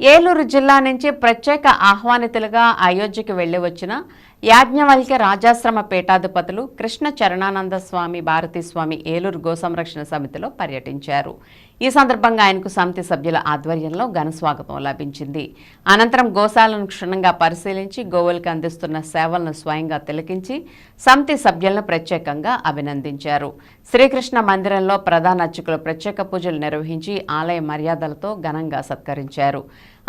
ఏలూరు జిల్లా నుంచి ప్రత్యేక ఆహ్వానితులుగా అయోధ్యకు వెళ్ళి వచ్చిన యాజ్ఞవల్క్య రాజాశ్రమ పీఠాధిపతులు కృష్ణ చరణానంద స్వామి భారతీ స్వామి ఏలూరు గోసంరక్షణ సమితిలో పర్యటించారు. ఈ సందర్భంగా ఆయనకు సమితి సభ్యుల ఆధ్వర్యంలో ఘన స్వాగతం లభించింది. అనంతరం గోశాలను క్షుణ్ణంగా పరిశీలించి గోవులకు అందిస్తున్న సేవలను స్వయంగా తిలకించి సమితి సభ్యులను ప్రత్యేకంగా అభినందించారు. శ్రీకృష్ణ మందిరంలో ప్రధాన అర్చకులు ప్రత్యేక పూజలు నిర్వహించి ఆలయ మర్యాదలతో ఘనంగా సత్కరించారు.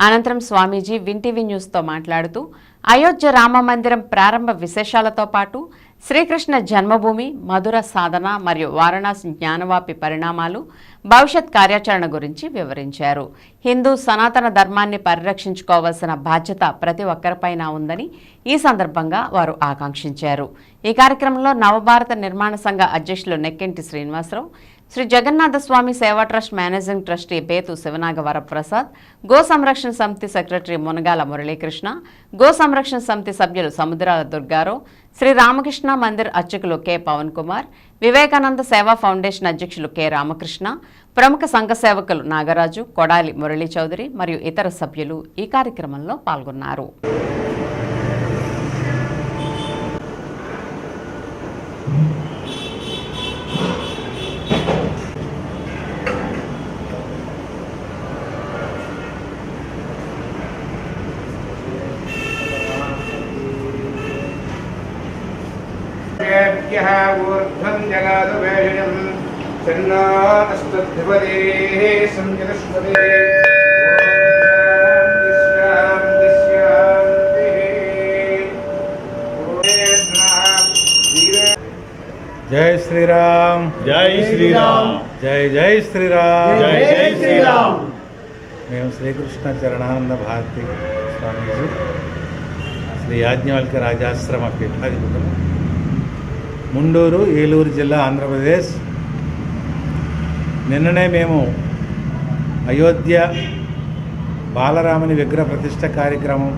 అనంతరం స్వామీజీ వింటీవీ న్యూస్తో మాట్లాడుతూ అయోధ్య రామ మందిరం ప్రారంభ విశేషాలతో పాటు శ్రీకృష్ణ జన్మభూమి మధుర సాధన మరియు వారణాసి జ్ఞానవాపి పరిణామాలు భవిష్యత్ కార్యాచరణ గురించి వివరించారు. హిందూ సనాతన ధర్మాన్ని పరిరక్షించుకోవాల్సిన బాధ్యత ప్రతి ఒక్కరిపైన ఉందని ఈ సందర్భంగా వారు ఆకాంక్షించారు. ఈ కార్యక్రమంలో నవభారత నిర్మాణ సంఘ అధ్యక్షులు Nekkinti Srinivasarao Shri Jagannatha Swamy Seva trust managing trustee Bethu Sivanaga Varaprasad Go Samrakshana Samiti secretary Munagala Muralikrishna go Samrakshana సమితి సభ్యులు సముద్రాల దుర్గారావు శ్రీ రామకృష్ణ మందిర్ అర్చకులు కె పవన్ కుమార్ వివేకానంద సేవా ఫౌండేషన్ అధ్యక్షులు కె రామకృష్ణ ప్రముఖ సంఘ సేవకులు నాగరాజు కొడాలి మురళీ చౌదరి మరియు ఇతర సభ్యులు ఈ కార్యక్రమంలో పాల్గొన్నారు. ेभ्यः ऊर्ध्वं जगादुपेषणम् चन्ना अस्तुद्धिपदेः सञ्जलस्पदे జై శ్రీరామ్ జై శ్రీరామ్ జై జై శ్రీరామ్ జై జై శ్రీరామ్ మేము శ్రీకృష్ణ చరణానంద భారతి స్వామీజీ శ్రీ యాజ్ఞవల్క రాజాశ్రమ పీఠాధిపతులు ముండూరు ఏలూరు జిల్లా ఆంధ్రప్రదేశ్. నిన్ననే మేము అయోధ్య బాలరాముని విగ్రహ ప్రతిష్ట కార్యక్రమం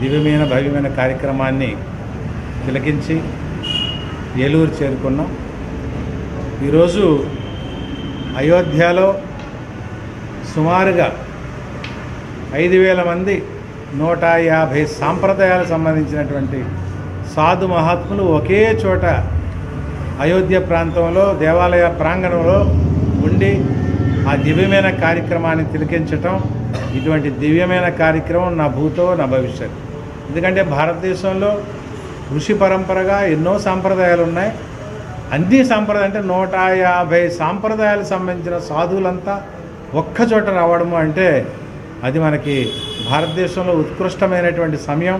దివ్యమైన భవ్యమైన కార్యక్రమాన్ని తిలకించి ఏలూరు చేరుకున్నాం. ఈరోజు అయోధ్యలో సుమారుగా ఐదు వేల మంది నూట యాభై సాంప్రదాయాలకు సంబంధించినటువంటి సాధు మహాత్ములు ఒకే చోట అయోధ్య ప్రాంతంలో దేవాలయ ప్రాంగణంలో ఉండి ఆ దివ్యమైన కార్యక్రమాన్ని తిలకించటం ఇటువంటి దివ్యమైన కార్యక్రమం నా భూతో నా భవిష్యత్. ఎందుకంటే భారతదేశంలో ఋషి పరంపరగా ఎన్నో సాంప్రదాయాలు ఉన్నాయి అన్ని సాంప్రదాయం అంటే నూట యాభై సాంప్రదాయాలకు సంబంధించిన సాధువులంతా ఒక్కచోట రావడము అంటే అది మనకి భారతదేశంలో ఉత్కృష్టమైనటువంటి సమయం.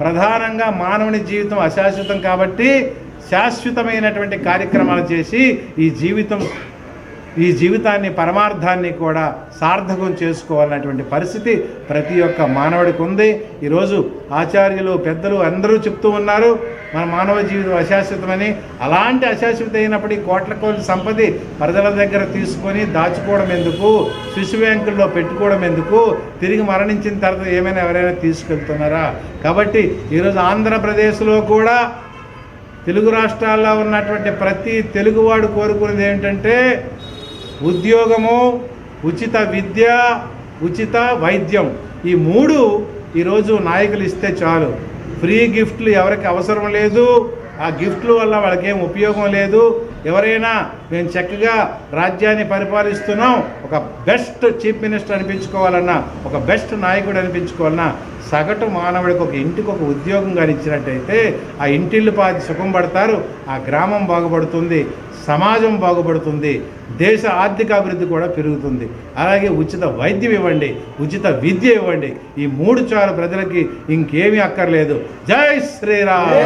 ప్రధానంగా మానవుని జీవితం అశాశ్వతం కాబట్టి శాశ్వతమైనటువంటి కార్యక్రమాలు చేసి ఈ జీవితం ఈ జీవితాన్ని పరమార్థాన్ని కూడా సార్థకం చేసుకోవాలన్నటువంటి పరిస్థితి ప్రతి ఒక్క మానవుడికి ఉంది. ఈరోజు ఆచార్యులు పెద్దలు అందరూ చెప్తూ ఉన్నారు. మన మానవ జీవితం అశాశ్వతమని అలాంటి అశాశ్వత అయినప్పటికీ కోట్ల కోట్ల సంపది ప్రజల దగ్గర తీసుకొని దాచుకోవడం ఎందుకు? శిశు బ్యాంకుల్లో పెట్టుకోవడం ఎందుకు? తిరిగి మరణించిన తర్వాత ఏమైనా ఎవరైనా తీసుకెళ్తున్నారా? కాబట్టి ఈరోజు ఆంధ్రప్రదేశ్లో కూడా తెలుగు రాష్ట్రాల్లో ఉన్నటువంటి ప్రతి తెలుగువాడు కోరుకునేది ఏంటంటే ఉద్యోగము ఉచిత విద్య ఉచిత వైద్యం. ఈ మూడు ఈరోజు నాయకులు ఇస్తే చాలు. ఫ్రీ గిఫ్ట్లు ఎవరికి అవసరం లేదు. ఆ గిఫ్ట్ల వల్ల వాళ్ళకేం ఉపయోగం లేదు. ఎవరైనా మేము చక్కగా రాజ్యాన్ని పరిపాలిస్తున్నాం. ఒక బెస్ట్ చీఫ్ మినిస్టర్ అనిపించుకోవాలన్నా ఒక బెస్ట్ నాయకుడు అనిపించుకోవాలన్నా సగటు మానవుడికి ఒక ఇంటికి ఒక ఉద్యోగం కానీ ఇచ్చినట్టయితే ఆ ఇంటిల్లు పాది సుఖం పడతారు. ఆ గ్రామం బాగుపడుతుంది. సమాజం బాగుపడుతుంది దేశ ఆర్థిక అభివృద్ధి కూడా పెరుగుతుంది. అలాగే ఉచిత వైద్యం ఇవ్వండి ఉచిత విద్య ఇవ్వండి. ఈ మూడు చాలు ప్రజలకి ఇంకేమీ అక్కర్లేదు. జై శ్రీరామ్!